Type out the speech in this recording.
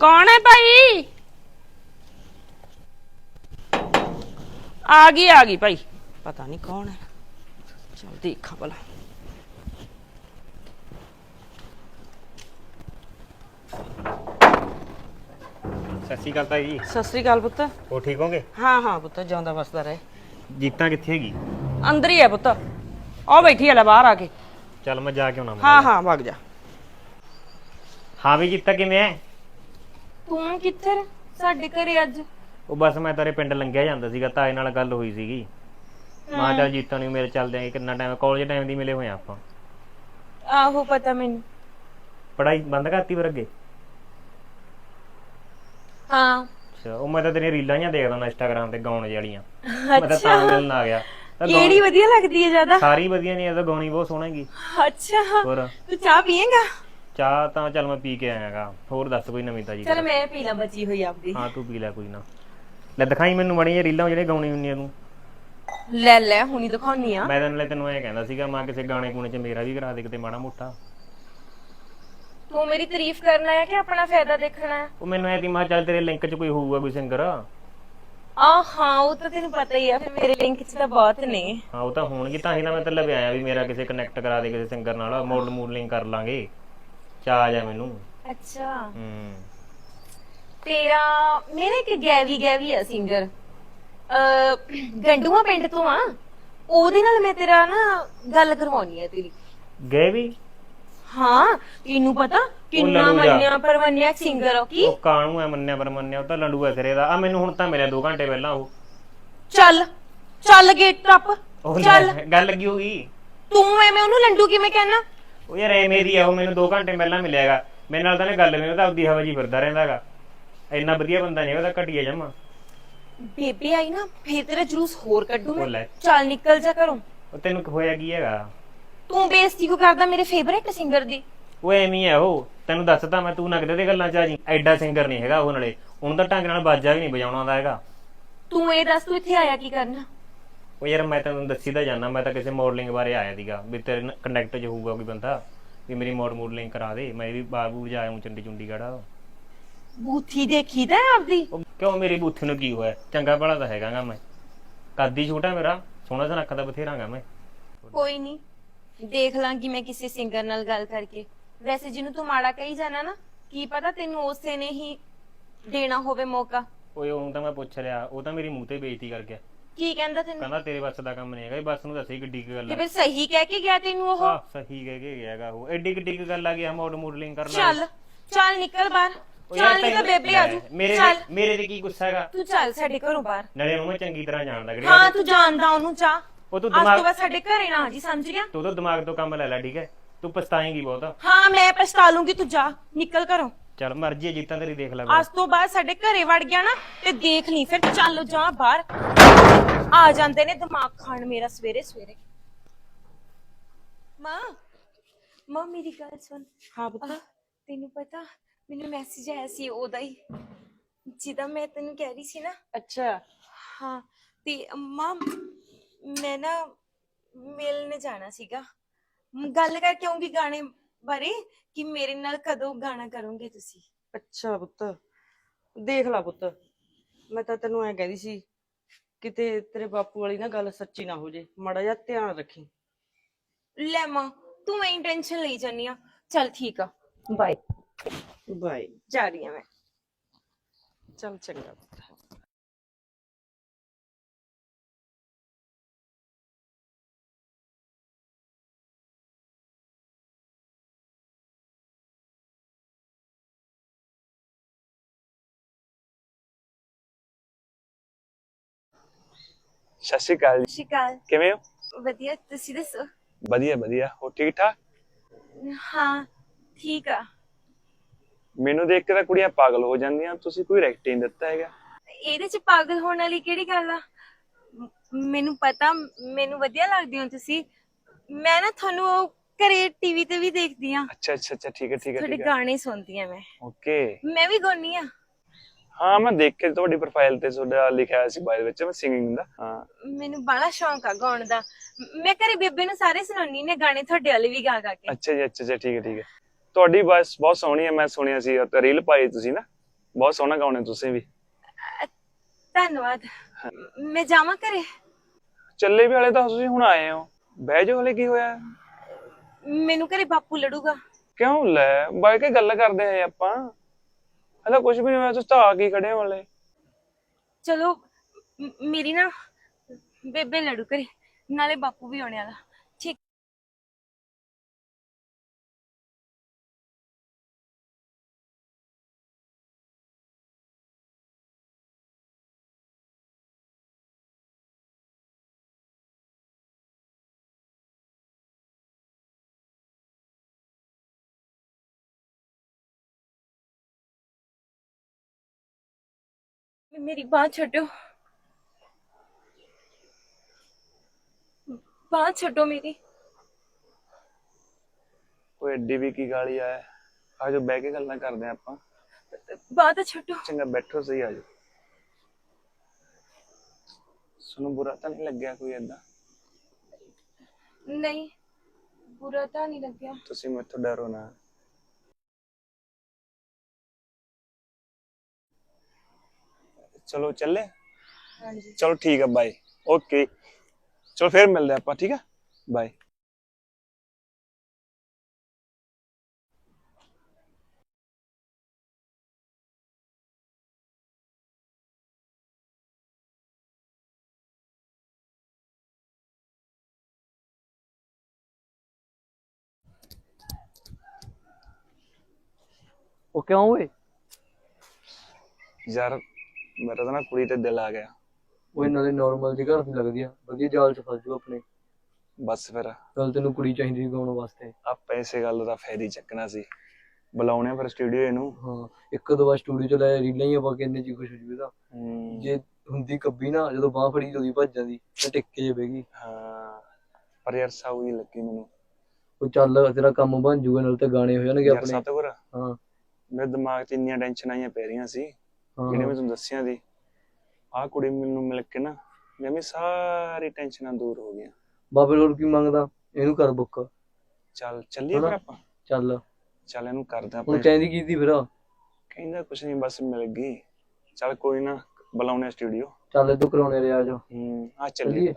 ਕੌਣ ਹੈ ਭਾਈ? ਆ ਗਈ ਆ ਗਈ ਭਾਈ। ਪਤਾ ਨਹੀਂ ਕੌਣ ਹੈ। ਚਲ ਦੇਖਾਂ ਭਲਾ। ਸਤਿ ਸ਼੍ਰੀ ਅਕਾਲ ਤਾਈ ਜੀ। ਸਤਿ ਸ੍ਰੀ ਅਕਾਲ ਪੁੱਤ। ਹੋ ਠੀਕ ਹੋਗੇ? ਹਾਂ ਹਾਂ ਪੁੱਤ ਜਿਉਂਦਾ ਵਸਦਾ ਰਹੇ। ਜੀਤਾਂ ਕਿੱਥੇ ਹੈਗੀ? ਅੰਦਰ ਹੀ ਹੈ ਪੁੱਤ। ਉਹ ਬੈਠੀ ਹੈ ਲੈ ਬਾਹਰ ਆ ਕੇ। ਚੱਲ ਮੈਂ ਜਾ ਕੇ ਆਉਣਾ। ਹਾਂ ਹਾਂ ਵਗ ਜਾ। ਹਾਂ ਵੀ ਜੀਤਾ ਕਿਵੇਂ ਐ ਤੂੰ ਕਿੱਥੇ ਰਹਿ? ਸਾਡੇ ਘਰੇ ਅੱਜ। ਉਹ ਬਸ ਮੈਂ ਤੇਰੇ ਪਿੰਡ ਲੰਘਿਆ ਜਾਂਦਾ ਸੀਗਾ ਤਾਏ ਨਾਲ ਗੱਲ ਹੋਈ ਸੀਗੀ। ਮਾਂ ਚੱਲ ਜੀਤਾਂ ਨੂੰ ਮੇਰੇ ਚੱਲਦੇ ਆਂ ਕਿੰਨਾ ਟਾਈਮ ਕਾਲਜ ਟਾਈਮ ਦੀ ਮਿਲੇ ਹੋਏ ਆਂ ਆਪਾਂ। ਆਹੋ ਪਤਾ ਮੈਨੂੰ। ਪੜਾਈ ਬੰਦ ਕਰਤੀ ਫਿਰ ਅੱਗੇ? ਹਾਂ। ਅੱਛਾ ਉਹ ਮੈਂ ਤਾਂ ਤੇਰੀਆਂ ਰੀਲਾਂ ਜਾਂ ਦੇਖਦਾ ਹੁੰਦਾ ਇੰਸਟਾਗ੍ਰਾਮ ਤੇ ਗਾਉਣ ਵਾਲੀਆਂ। ਮੈਂ ਤਾਂ ਤਾਂ ਮਿਲਣ ਆ ਗਿਆ। ਤਾਂ ਗਾਉਣ- ਕਿਹੜੀ ਵਧੀਆ ਲੱਗਦੀ ਹੈ ਜ਼ਿਆਦਾ? ਸਾਰੀ ਵਧੀਆ ਨਹੀਂ ਇਹ ਤਾਂ ਗਾਉਣੀ ਬਹੁਤ ਸੋਹਣਾਗੀ ਅੱਛਾ। ਹੋਰ? ਤੂੰ ਚਾਹ ਪੀਏਗਾ? ਚਾਹ ਤਾਂ ਚੱਲ ਮੈਂ ਪੀ ਕੇ ਆਇਆਗਾ। ਹੋਰ ਦੱਸ ਕੋਈ ਨਵੀਂ ਤਾਜੀ ਚਲ ਮੈਂ ਪੀ ਲਾਂ ਬਚੀ ਹੋਈ ਆਪਦੀ। ਹਾਂ ਤੂੰ ਪੀ ਲੈ ਕੋਈ ਨਾ। ਲੈ ਦਿਖਾਈ ਮੈਨੂੰ ਮੜੀਆਂ ਰੀਲਾਂ ਜਿਹੜੇ ਗਾਉਣੀ ਹੁੰਦੀਆਂ ਤੂੰ। ਲੈ ਲੈ ਹੁਣੀ ਦਿਖਾਉਣੀ ਆ। ਮੈਂ ਤਾਂ ਨਾਲੇ ਤੈਨੂੰ ਐ ਕਹਿੰਦਾ ਸੀਗਾ ਮੈਂ ਕਿਸੇ ਗਾਣੇ ਗੁਣੇ ਚ ਮੇਰਾ ਵੀ ਕਰਾ ਦੇ ਕਿਤੇ ਮਾੜਾ ਮੋਟਾ। ਤੂੰ ਮੇਰੀ ਤਾਰੀਫ ਕਰਨਾ ਹੈ ਕਿ ਆਪਣਾ ਫਾਇਦਾ ਦੇਖਣਾ? ਹੈ ਉਹ ਮੈਨੂੰ ਐ ਤੀ ਮੈਂ ਚੱਲ ਤੇਰੇ ਲਿੰਕ 'ਚ ਕੋਈ ਹੋਊਗਾ ਕੋਈ ਸਿੰਗਰ ਆ ਹਾਂ ਉਹ ਤਾਂ ਤੈਨੂੰ ਪਤਾ ਹੀ ਆ ਫਿਰ ਮੇਰੇ ਲਿੰਕ 'ਚ ਤਾਂ ਬਹੁਤ ਨੇ। ਹਾਂ ਉਹ ਤਾਂ ਹੋਣਗੇ ਤਾਂ ਹੀ ਤਾਂ ਮੈਂ ਤੈਨੂੰ ਆਇਆ ਵੀ ਮੇਰਾ ਕਿਸੇ ਕਨੈਕਟ ਕਰਾ ਦੇ ਕਿਸੇ ਸਿੰਗਰ ਨਾਲ ਮੋਡਲ ਮੂਡਲਿੰਗ ਕਰ ਲਾਂਗੇ। ਚਾ ਆ ਜਾ ਮੈਨੂੰ। ਅੱਛਾ। ਹੂੰ। ਤੇਰਾ ਮੇਰੇ ਇੱਕ ਗੈਵੀ ਗੈਵੀ ਆ ਸਿੰਗਰ ਅ ਗੰਡੂਆ ਪਿੰਡ ਤੋਂ ਆ। ਉਹਦੇ ਨਾਲ ਮੈਂ ਤੇਰਾ ਨਾ ਗੱਲ ਕਰਵਾਉਣੀ ਹੈ ਤੇਰੀ। ਗਏ ਵੀ ਹਾਂ ਤੈਨੂੰ ਪਤਾ ਕਿੰਨਾ। ਮੰਨਿਆ ਪਰਵੰਨਿਆ ਸਿੰਗਰ ਆ ਕੀ? ਉਹ ਕਾਣੂ ਐ ਮੰਨਿਆ ਪਰ ਮੰਨਿਆ ਉਹ ਤਾਂ ਲੰਡੂ ਐ ਸਿਰੇ ਦਾ। ਆ ਮੈਨੂੰ ਹੁਣ ਤਾਂ ਮਿਲਿਆ 2 ਘੰਟੇ ਪਹਿਲਾਂ ਉਹ। ਚੱਲ ਚੱਲ ਗੇਟ ਟੱਪ ਉਹ ਚੱਲ। ਗੱਲ ਲੱਗੀ ਹੋਗੀ ਤੂੰ ਐਵੇਂ ਉਹਨੂੰ ਲੰਡੂ ਕਿਵੇਂ ਕਹਿਣਾ? ਉਹ ਯਾਰ ਐ ਮੇਰੀ ਆ ਉਹ ਮੈਨੂੰ 2 ਘੰਟੇ ਪਹਿਲਾਂ ਮਿਲਿਆਗਾ। ਮੇਰੇ ਨਾਲ ਤਾਂ ਨੇ ਗੱਲ ਨਹੀਂ ਉਹਦਾ ਆਪਦੀ ਹਵਾ ਜੀ ਫਿਰਦਾ ਰਹਿੰਦਾਗਾ। ਇੰਨਾ ਵਧੀਆ ਬੰਦਾ ਨਹੀਂ ਉਹਦਾ ਘਟੀਆ ਜਮਾ। ਬੇਬੇ ਆਈ ਨਾ ਫੇਰ ਤੇਰਾ ਜਲੂਸ ਹੋਰ ਕੱਢੂ ਉਹ ਮੈਂ। ਚੱਲ ਨਿਕਲ ਜਾ ਘਰੋਂ। ਉਹ ਤੈਨੂੰ ਹੋਇਆ ਕੀ ਹੈਗਾ? ਤੂੰ ਬੇਇੱਜ਼ਤੀ ਕਿਉਂ ਕਰਦਾ ਮੇਰੇ ਫੇਵਰੇਟ ਸਿੰਗਰ ਦੀ? ਉਹ ਐਵੇਂ ਹੀ ਆ ਉਹ। ਤੈਨੂੰ ਦੱਸਦਾ ਮੈਂ ਤੂੰ ਨਗਦੇ ਦੇ ਗੱਲਾਂ ਚ ਆ ਜੀ। ਐਡਾ ਸਿੰਗਰ ਨਹੀਂ ਹੈਗਾ ਉਹ ਨਾਲੇ। ਹੁਣ ਤਾਂ ਢੰਗ ਨਾਲ ਬਾਜਾ ਵੀ ਨਹੀਂ ਵਜਾਉਣਾ ਆਉਂਦਾ ਹੈਗਾ। ਤੂੰ ਇਹ ਦੱਸ ਤੂੰ ਇੱਥੇ ਆਇਆ ਕੀ ਕਰਨਾ? ਉਹ ਯਾਰ ਮੈਂ ਤੈਨੂੰ ਦੱਸੀ ਤਾਂ ਜਾਣਾ ਮੈਂ ਤਾਂ ਕਿਸੇ ਮਾਡਲਿੰਗ ਬਾਰੇ ਆਇਆ ਸੀਗਾ ਵੀ ਤੇਰੇ ਕੰਟੈਕਟ 'ਚ ਹੋਊਗਾ ਕੋਈ ਬੰਦਾ ਵੀ ਮੇਰੀ ਮੋਡ ਮੋਡਲਿੰਗ ਕਰਾ ਦੇ ਮੈਂ ਵੀ ਬਾਬੂ ਜਾਇਆ ਹੂੰ ਚੰਡੀ ਚੁੰਡੀਗੜ੍ਹ ਬੂਥੀ ਦੇਖੀ ਤਾਂ ਆਪਦੀ? ਉਹ ਕਿਉਂ ਮੇਰੀ ਬੁੱਥ ਨੂੰ ਕੀ ਹੋਇਆ? ਚੰਗਾ ਭਲਾ ਤਾਂ ਹੈਗਾਗਾ ਮੈਂ। ਕੱਦੀ ਛੋਟਾ ਮੇਰਾ ਸੋਹਣਾ ਸੁਨੱਖਾ ਦਾ ਬਥੇਰਾਂਗਾ ਮੈਂ। ਕੋਈ ਨਹੀਂ ਦੇਖ ਲਾਂਗੀ ਮੈਂ ਕਿਸੇ ਸਿੰਗਰ ਨਾਲ ਗੱਲ ਕਰਕੇ। ਵੈਸੇ ਜਿਹਨੂੰ ਤੂੰ ਮਾੜਾ ਕਹੀ ਜਾਣਾ ਨਾ ਕੀ ਪਤਾ ਤੈਨੂੰ ਉਸੇ ਨੇ ਹੀ ਦੇਣਾ ਹੋਵੇ ਮੌਕਾ। ਓਏ ਉਹ ਤਾਂ ਮੈਂ ਪੁੱਛ ਲਿਆ ਉਹ ਤਾਂ ਮੇਰੀ ਮੂੰਹ ਤੇ ਬੇਇੱਜ਼ਤੀ ਕਰ ਗਿਆ। ਕੀ ਕਹਿੰਦਾ ਤੈਨੂੰ? ਕਹਿੰਦਾ ਤੇਰੇ ਵੱਸ ਦਾ ਕੰਮ ਨਹੀਂ ਹੈਗਾ ਇਹ ਬੱਸ ਨੂੰ ਦੱਸੀ ਕਿੱਡੀ ਕੁ ਗੱਲ ਤੇ ਆ? ਫਿਰ ਸਹੀ ਕਹਿ ਕੇ ਗਿਆ ਤੈਨੂੰ ਉਹ? ਆਹ ਸਹੀ ਕਹਿ ਕੇ ਗਿਆਗਾ ਉਹ। ਐਡੀ ਕਿੱਡੀ ਕੁ ਗੱਲ ਆ ਗਿਆ ਮੋਡ ਮੋਡਲਿੰਗ ਕਰਨਾ ਚੱਲ ਚੱਲ ਨਿਕਲ ਬਾਹਰ। ਉਹ ਯਾਰ ਚੱਲ ਤਾਂ ਤੈਨੂੰ- ਬੇਬੇ ਆ ਜੂ ਮੇਰੇ ਚੱਲ। ਤੇ- ਮੇਰੇ ਤੇ ਕੀ ਗੁੱਸਾ ਹੈਗਾ? ਤੂੰ ਚੱਲ ਸਾਡੇ ਘਰੋਂ ਬਾਹਰ। ਨਾਲੇ ਮੈਂ ਚੰਗੀ ਤਰ੍ਹਾਂ ਜਾਣਦਾ ਕਿਹੜੀ ਹਾਂ ਤੂੰ ਜਾਣਦਾ ਉਹਨੂੰ ਚਾ ਉਹ ਤੂੰ ਅੱਜ ਤੋਂ ਦਿਮਾਗ ਬਾਅਦ ਸਾਡੇ ਘਰੇ ਨਾ ਆ ਜੀ ਸਮਝ ਗਿਆ? ਤੂੰ ਤਾਂ ਦਿਮਾਗ ਤੋਂ ਕੰਮ ਲੈ ਲੈ ਠੀਕ ਹੈ? ਤੂੰ ਪਛਤਾਏਂਗੀ ਬਹੁਤ। ਹਾਂ ਮੈਂ ਪਛਤਾ ਲੂੰਗੀ ਤੂੰ ਜਾ ਨਿਕਲ ਘਰੋਂ। ਚੱਲ ਮਰਜ਼ੀ ਹੈ ਜੀਤਾਂ ਤੇਰੀ ਦੇਖ ਲੈ ਅੱਜ ਤੋਂ ਬਾਅਦ ਸਾਡੇ ਘਰੇ ਵੜ ਗਿਆ ਨਾ ਤੇ ਦੇਖ ਲਈ ਫਿਰ ਚੱਲ ਜਾ ਬਾਹਰ। ਆ ਜਾਂਦੇ ਨੇ ਦਿਮਾਗ ਖਾਣ ਮੇਰਾ ਸਵੇਰੇ ਸਵੇਰੇ। ਮਾਂ ਮਾਂ ਮੇਰੀ ਗੱਲ ਸੁਣ। ਹਾਂ ਪੁੱਤ। ਤੈਨੂੰ ਪਤਾ ਮੈਨੂੰ ਮੈਸੇਜ ਆਇਆ ਸੀ ਉਹਦਾ ਹੀ। ਜਿਹਦਾ ਮੈਂ ਤੈਨੂੰ ਕਹਿ ਰਹੀ ਸੀ ਨਾ। ਅੱਛਾ। ਹਾਂ ਤੇ ਮਾਂ ਮੈਂ ਨਾ ਮਿਲਣ ਜਾਣਾ ਸੀਗਾ। ਮ, ਗੱਲ ਕਰਕੇ ਆਉਂਗੀ ਗਾਣੇ ਬਾਰੇ ਕਿ ਮੇਰੇ ਨਾਲ ਕਦੋਂ ਗਾਣਾ ਕਰੋਗੇ ਤੁਸੀਂ। ਅੱਛਾ ਪੁੱਤ। ਦੇਖ ਲੈ ਪੁੱਤ। ਮੈਂ ਤਾਂ ਤੈਨੂੰ ਐ ਕਹਿੰਦੀ ਸੀ ਕਿਤੇ ਤੇਰੇ ਬਾਪੂ ਵਾਲੀ ਨਾ ਗੱਲ ਸੱਚੀ ਨਾ ਹੋ ਜੇ ਮਾੜਾ ਜਿਹਾ ਧਿਆਨ ਰੱਖੀ। ਲੈ ਮਾਂ ਤੂੰ ਐਂ ਟੈਨਸ਼ਨ ਲਈ ਜਾਨੀ ਆ। ਚਲ ਠੀਕ ਆ। ਬਾਏ ਬਾਏ ਜਾ ਰਹੀ ਆ ਮੈਂ। ਚੱਲ ਚੰਗਾ। ਸਤਿ ਸ਼੍ਰੀ ਅਕਾਲ ਜੀ ਸ਼ਿਕਾਲ ਕਿਵੇਂ ਹੋ ਵਧੀਆ ਤੁਸੀਂ ਦੱਸੋ ਵਧੀਆ ਵਧੀਆ ਹੋ ਠੀਕ ਠਾਕ ਹਾਂ ਠੀਕ ਆ ਮੈਨੂੰ ਦੇਖ ਕੇ ਤਾਂ ਕੁੜੀਆਂ ਪਾਗਲ ਹੋ ਜਾਂਦੀਆਂ ਤੁਸੀਂ ਕੋਈ ਰੈਕਟ ਨਹੀਂ ਦਿੱਤਾ ਹੈਗਾ। ਇਹਦੇ ਚ ਪਾਗਲ ਹੋਣ ਵਾਲੀ ਕਿਹੜੀ ਗੱਲ ਆ? ਮ- ਮੈਨੂੰ ਪਤਾ ਮੈਨੂੰ ਵਧੀਆ ਲੱਗਦੀ ਹੋ ਤੁਸੀਂ। ਮੈਂ ਨਾ ਤੁਹਾਨੂੰ ਉਹ ਘਰੇ ਟੀਵੀ ਤੇ ਵੀ ਦੇਖਦੀ ਆ ਅੱਛਾ ਅੱਛਾ ਅੱਛਾ ਠੀਕ ਹੈ ਠੀਕ ਹੈ ਤੁਹਾਡੇ ਠੀਕ ਹੈ। ਗਾਣੇ ਸੁਣਦੀ ਆ ਮੈਂ। ਓਕੇ ਮੈਂ ਵੀ ਗਾਉਣੀ ਆ ਹਾਂ ਮੈਂ ਦੇਖ ਕੇ ਤੁਹਾਡੀ ਪ੍ਰੋਫਾਈਲ ਤੇ ਤੁਹਾਡਾ ਲਿਖਿਆ ਹੋਇਆ ਸੀ ਬਾਇਓ ਵਿੱਚ ਮੈਂ ਸਿੰਗਿੰਗ ਦਾ। ਹਾਂ। ਮੈਨੂੰ ਬੜਾ ਸ਼ੌਂਕ ਆ ਗਾਉਣ ਦਾ। ਮ- ਘਰੇ ਬੇਬੇ ਨੂੰ ਸਾਰੇ ਸੁਣਾਉਣੀ ਨੇ ਗਾਣੇ ਤੁਹਾਡੇ ਵਾਲੇ ਵੀ ਗਾ ਗਾ ਕੇ। ਅੱਛਾ ਜੀ ਅੱਛਾ ਅੱਛਾ ਠੀਕ ਹੈ ਠੀਕ ਹੈ। ਤੁਹਾਡੀ ਵਾਇਸ ਬਹੁਤ ਸੋਹਣੀ ਹੈ ਮੈਂ ਸੁਣਿਆ ਸੀ ਰੀਲ ਪਾਈ ਤੁਸੀਂ ਨਾ। ਬਹੁਤ ਸੋਹਣਾ ਗਾਉਣੇ ਤੁਸੀਂ ਵੀ। ਧੰਨਵਾਦ। ਮੈਂ ਜਾਵਾਂ ਘਰੇ? ਚੱਲੇ ਵੀ ਵਾਲੇ ਤਾਂ ਤੁਸੀਂ ਹੁਣ ਆਏ ਹੋ। ਬਹਿ ਜਾਓ ਹਲੇ ਕੀ ਹੋਇਆ? ਮੈਨੂੰ ਘਰੇ ਬਾਪੂ ਲੜੂਗਾ। ਕਿਉਂ? ਲੈ ਬਾਈ ਕੇ ਗੱਲ ਕਰਦੇ ਆ ਆਪਾਂ। ਹਲਾ ਕੁਝ ਵੀ ਨਹੀਂ ਹੋਇਆ ਤੁਸੀਂ ਤਾਂ ਆ ਕੀ ਖੜੇ ਹੋ ਹਲੇ। ਚਲੋ, ਮ- ਮੇਰੀ ਨਾ ਬੇਬੇ ਲੜੂ ਕਰੇ ਨਾਲੇ ਬਾਪੂ ਵੀ ਆਉਣੇ ਵਾਲਾ ਮੇਰੀ ਬਾਹ ਛੱਡੋ ਬਾਹ ਛੱਡੋ ਮੇਰੀ। ਕੋਈ ਐਡੀ ਵੀ ਕੀ ਗਾਲੀ ਆਇਆ ਆਜੋ ਬਹਿ ਕੇ ਗੱਲਾਂ ਕਰਦੇ ਆ ਆਪਾਂ। ਬਾਹ ਤਾਂ ਛੱਡੋ। ਚੰਗਾ ਬੈਠੋ ਸਹੀ ਆਜੋ ਸੁਣੋ ਬੁਰਾ ਤਾਂ ਨਹੀਂ ਲੱਗਿਆ ਕੋਈ ਏਦਾਂ? ਨਹੀਂ ਬੁਰਾ ਤਾਂ ਨਹੀਂ ਲੱਗਿਆ। ਤੁਸੀਂ ਮੈਥੋਂ ਡਰੋ ਨਾ। ਚਲੋ ਚੱਲੇ। ਹਾਂਜੀ। ਚਲੋ ਠੀਕ ਆ ਬਾਏ ਓਕੇ ਚਲੋ ਫਿਰ ਮਿਲਦੇ ਆਪਾਂ ਠੀਕ ਆ? ਬਾਏ ਉਹ ਕਿਉਂ ਓਏ? ਯਾਰ ਮੇਰਾ ਤਾਂ ਨਾ ਕੁੜੀ ਤੇ ਦਿਲ ਆ ਗਿਆ। ਉਹ ਇਹਨਾਂ ਦੇ ਨਾਰਮਲ ਜਿਹੀ ਘਰ ਦੀ ਲੱਗਦੀ ਆ ਵਧੀਆ ਜਾਲ ਚ ਫਸ ਜੂ ਆਪਣੇ। ਬਸ ਫਿਰ। ਚੱਲ ਤੈਨੂੰ ਕੁੜੀ ਚਾਹੀਦੀ ਸੀ ਗਾਉਣ ਵਾਸਤੇ। ਆਪਾਂ ਇਸੇ ਗੱਲ ਦਾ ਫਾਇਦਾ ਹੀ ਚੱਕਣਾ ਸੀ। ਬੁਲਾਉਣੇ ਫਿਰ ਸਟੂਡੀਓ ਇਹਨੂੰ। ਹਾਂ ਇੱਕ ਦੋ ਵਾਰ ਸਟੂਡੀਓ ਚ ਲੈ ਰੀਲਾਂ ਹੀ ਆਪਾਂ ਕਿੰਨੇ ਜੀ ਕੁਛ ਹੋ ਜੂਗਾ ਹਮ, ਜੇ ਹੁੰਦੀ ਕੱਬੀ ਨਾ ਜਦੋਂ ਬਾਹ ਫੜੀ ਉਹਦੀ ਭੱਜ ਜਾਂਦੀ ਤੇ ਟਿੱਕੇ ਜੇ ਬਹਿਗੀ ਹਾਂ ਪਰ ਯਾਰ ਸਾਊ ਹੀ ਲੱਗੀ ਮੈਨੂੰ। ਉਹ ਚੱਲ ਤੇਰਾ ਕੰਮ ਬਣ ਜੂਗਾ ਨਾਲ ਤੇ ਗਾਣੇ ਹੋ ਜਾਣਗੇ ਯਾਰ ਆਪਣੇ। ਸਤਗੁਰ। ਹਾਂ। ਮੇਰੇ ਦਿਮਾਗ 'ਚ ਇੰਨੀਆਂ ਟੈਨਸ਼ਨ ਆਈਆਂ ਪੈ ਰਹੀਆਂ ਸੀ। ਜਿਹੜੇ ਮੈਂ ਤੁਹਾਨੂੰ ਦੱਸਿਆ ਦੀ ਆਹ ਕੁੜੀ ਮੈਨੂੰ ਮਿਲ ਕੇ ਨਾ ਮੇਰੀ ਸਾਰੀ ਟੈਨਸ਼ਨਾਂ ਦੂਰ ਹੋ ਗਈਆਂ। ਬਾਬੇ ਹੋਰ ਕੀ ਮੰਗਦਾ? ਇਹਨੂੰ ਕਰ ਬੁੱਕ। ਚੱਲ ਚੱਲੀਏ ਫਿਰ? ਆਪਾਂ। ਚੱਲ। ਚੱਲ ਇਹਨੂੰ ਕਰਦੇ ਆਪਾਂ। ਚਾਹੀਦੀ ਕੀਤੀ ਫਿਰ? ਕਹਿੰਦਾ ਕੁਛ ਨਹੀਂ ਬਸ ਮਿਲ ਗਈ। ਚੱਲ ਕੋਈ ਨਾ ਬੁਲਾਉਣੇ ਸਟੂਡੀਓ ਚੱਲ ਤੂੰ ਕਰਾਉਣੇ ਰਿਆਜ। ਹੂੰ ਆ। ਚੱਲੀਏ